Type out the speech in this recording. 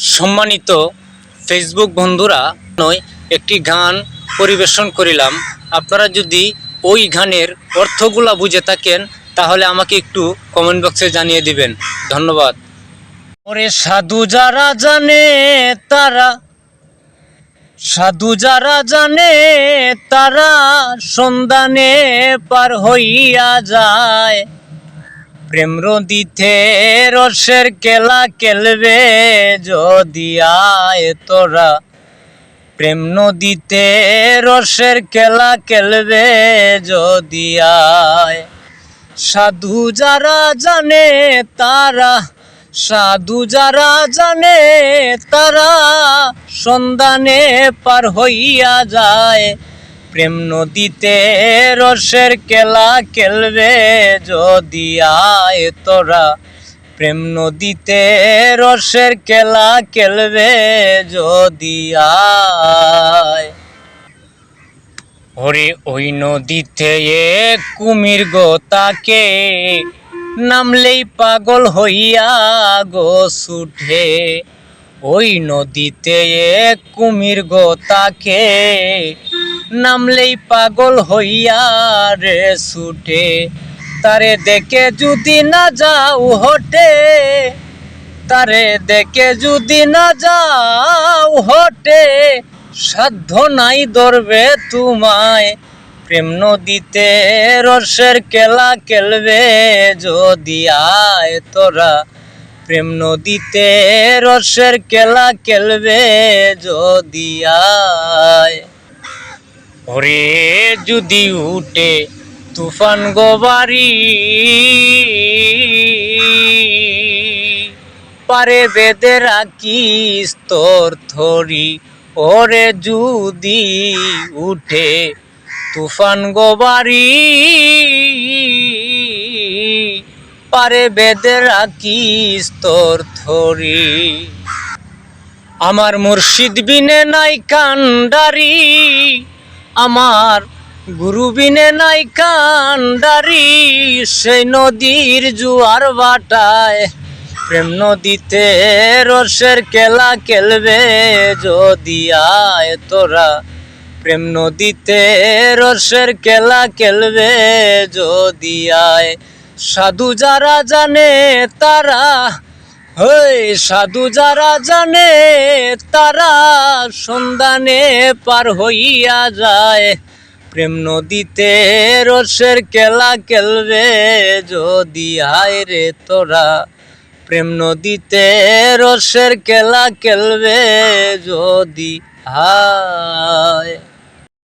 সম্মানিত ফেসবুক বন্ধুরা, নয়, একটি গান পরিবেশন করিলাম। আপনারা যদি ওই গানের অর্থগুলা বুঝে থাকেন, তাহলে আমাকে একটু কমেন্ট বক্সে জানিয়ে দিবেন। ধন্যবাদ। ওরে সাধু যারা জানে, তারা সাধু যারা জানে, তারা সন্ধানে পার হইয়া যায়। প্রেম রদিতে রসের কেলা কেলবে যদি আয় তোরা। প্রেম নদীতে রসের কেলা কেলবে যদি আয়। সাধু যারা জানে তারা, সাধু যারা জানে তারা সন্ধানে পার হইয়া যায়। প্রেম নদীতে রসের কেলা কেলবে যদি আয় তোরা। প্রেম নদীতে রসের কেলা কেলবে যদি আয়। ওরে ওই নদীতে কুমির গো তাকে, নামলেই পাগল হইয়া গো ছুটে। ওই নদীতে কুমির গো তাকে নামলেই পাগল হইয়া রে ছুটে। তারে দেখে যদি না যাও হটে, তারে দেখে যদি না যাও হটে, সাধ্য নাই ধরবে তোমায়। প্রেম নদীতে রসের কেলা কেলবে যদি আয় তোরা। প্রেম নদীতে রসের কেলা কেলবে যদি আয়। ওরে যদি উঠে তুফান গোবারি পারে বেদে রাখিস তোর থরি। ওরে যদি উঠে তুফান গোবারি পারে বেদে রাখিস তোর থরি। আমার মুর্শিদ বিনে নাই কান্ডারি আমার গুরু বিনে নাই কান্ডারি, সেই নদীর জুয়ার বাটায়। প্রেম নদীতে রসের কেলা কেলবে যদি আয় তোরা। প্রেম নদীতে রসের কেলা কেলবে যদি আয়। সাধু যারা জানে তারা সাধু যারা জানে, তারা সন্ধানে পার হইয়া যায়। প্রেম নদীতে রসের কেলা কেলবে, যদি হায় রে তোরা। প্রেম নদীতে রসের কেলা কেলবে, যদি হায়।